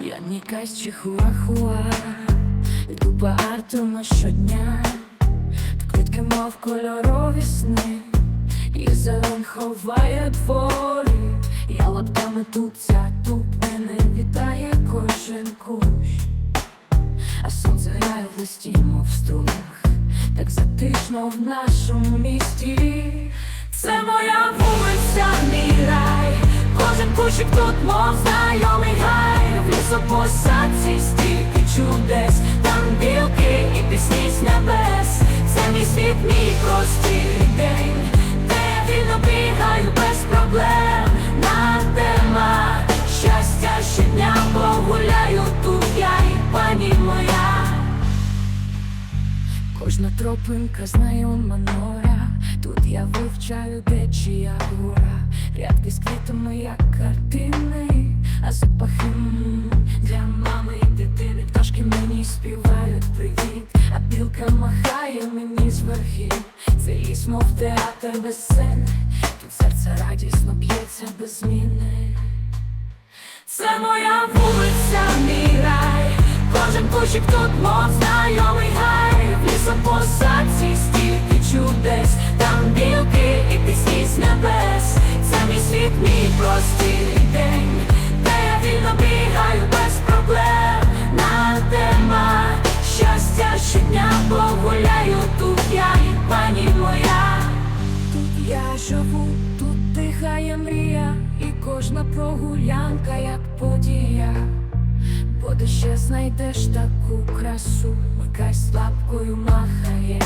Я нікась чи хуахуа Йду по артому щодня. Тут квітки, мов кольорові сни І зелень ховає двори Я лаптами тут ця тут мене вітає кожен кущ. А сонце грає в листі, мов струнах Так затишно в нашому місті. Це моя вулиця, мій рай. Кожен кущик тут, мов знайомий чудес Там білки і пісні з небес. Це мій світ, мій простий день Де вільно бігаю без проблем. На тема щастя щодня погуляю тут я і пані моя. Кожна тропинка знайома нора Тут я вивчаю, де чия гора. Рядки з квітами, як картини, а співають привіт, а білка махає мені з верхів Це ліс, мов театр без сцени. Тут серце радісно б'ється без зміни. Це моя вулиця, мій рай. Кожен кущик тут, мов знайомий гай. В лісопосадці щодня погуляю Тут я і пані моя Тут я живу, тут дихає мрія, і кожна прогулянка як подія. Бо де ще знайдеш таку красу, Микай слабкою махає,